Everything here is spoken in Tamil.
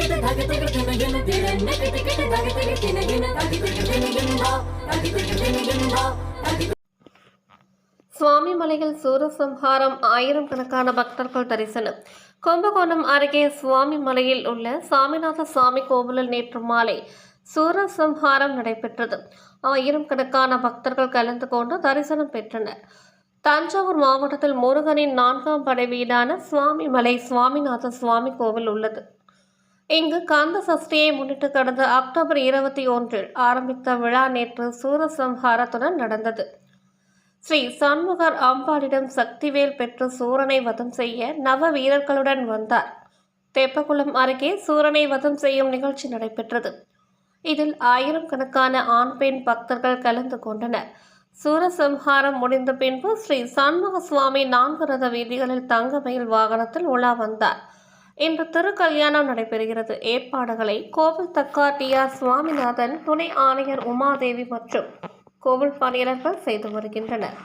தகிதிரி தினகின சுவாமிமலையில் சூரசம்ஹாரம் ஆயிரம் கணக்கான பக்தர்கள் தரிசனம். கும்பகோணம் அருகே சுவாமி மலையில் உள்ள சாமிநாத சுவாமி கோவிலில் நேற்று மாலை சூரசம்ஹாரம் நடைபெற்றது. ஆயிரம் கணக்கான பக்தர்கள் கலந்து கொண்டு தரிசனம் பெற்றனர். தஞ்சாவூர் மாவட்டத்தில் முருகனின் நான்காம் படை வீடான சுவாமிமலை சுவாமிநாத சுவாமி கோவில் உள்ளது. இங்கு கந்த சஷ்டியை முன்னிட்டு கடந்த அக்டோபர் இருபத்தி ஒன்றில் ஆரம்பித்த விழா நேற்று சூரசம்ஹாரத்துடன் நடந்தது. ஸ்ரீ சண்முகர் அம்பாளிடம் சக்திவேல் பெற்று சூரனை வதம் செய்ய நவ வீரர்களுடன் வந்தார். தெப்பகுளம் அருகே சூரனை வதம் செய்யும் நிகழ்ச்சி நடைபெற்றது. இதில் ஆயிரம் கணக்கான ஆண் பெண் பக்தர்கள் கலந்து கொண்டனர். சூரசம்ஹாரம் முடிந்த பின்பு ஸ்ரீ சண்முக சுவாமி நான்கு ரத வீதிகளில் தங்கமயில் வாகனத்தில் உலா வந்தார். இன்று திருக்கல்யாணம் நடைபெறுகிறது. ஏற்பாடுகளை கோவில் தக்கார் டி ஆர் சுவாமிநாதன் துணை ஆணையர் உமாதேவி மற்றும் கோவில் பணியாளர்கள் செய்து வருகின்றனர்.